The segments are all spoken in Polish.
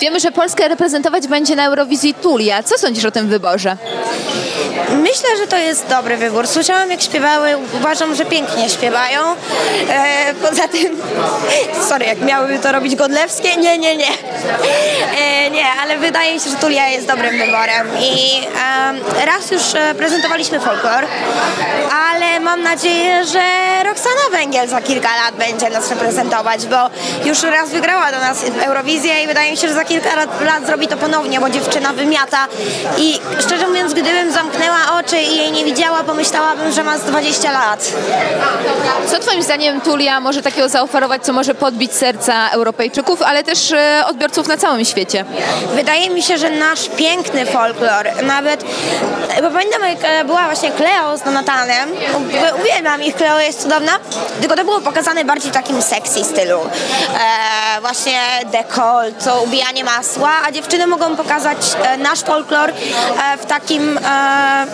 Wiemy, że Polskę reprezentować będzie na Eurowizji Tulia. Co sądzisz o tym wyborze? Myślę, że to jest dobry wybór. Słyszałam jak śpiewały, uważam, że pięknie śpiewają. E, poza tym, sorry, jak miałyby to robić Godlewskie? Nie, nie, nie. E, nie, ale wydaje mi się, że Tulia jest dobrym wyborem. I e, raz już e, prezentowaliśmy folklor, ale mam nadzieję, że Roxana Węgiel za kilka lat będzie nas reprezentować, bo już raz wygrała do nas Eurowizję i wydaje mi się, że za kilka lat, zrobi to ponownie, bo dziewczyna wymiata i szczerze mówiąc, gdybym zamknęła oczy i jej nie widziała, pomyślałabym, że ma z 20 lat. Co Twoim zdaniem Tulia może takiego zaoferować, co może podbić serca Europejczyków, ale też e, odbiorców na całym świecie? Wydaje mi się, że nasz piękny folklor, nawet, bo pamiętam jak e, była właśnie Cleo z Donatanem, uwielbiam ich, Cleo jest cudowna, tylko to było pokazane bardziej w takim sexy stylu. E, właśnie dekolt, ubijanie masła, a dziewczyny mogą pokazać e, nasz folklor e, w takim e,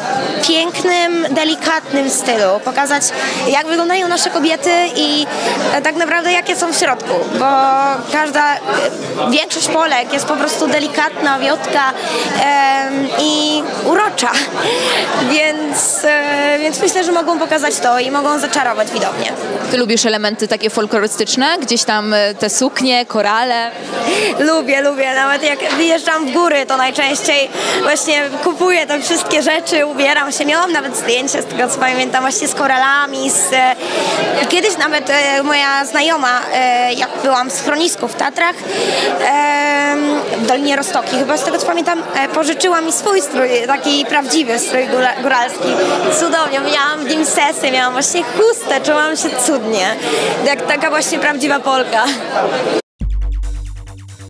pięknym, delikatnym stylu. Pokazać jak wyglądają nasze kobiety i e, tak naprawdę jakie są w środku, bo każda, e, większość Polek jest po prostu delikatna, wiotka i urocza, więc, e, więc myślę, że mogą pokazać to i mogą zaczarować widownię. Ty lubisz elementy takie folklorystyczne? Gdzieś tam e, te suknie, korale? Lubię, lubię. Nawet jak wyjeżdżam w góry, to najczęściej właśnie kupuję te wszystkie rzeczy, ubieram się. Miałam nawet zdjęcie z tego, co pamiętam, właśnie z koralami. Z... e, Kiedyś nawet moja znajoma, jak byłam w schronisku w Tatrach, Dolinie Rostoki, chyba z tego, co pamiętam, e, pożyczyła mi swój strój, taki prawdziwy strój góra- góralski. Cudownie. Miałam w nim sesję, miałam właśnie chustę, czułam się cudnie. Jak taka właśnie prawdziwa Polka.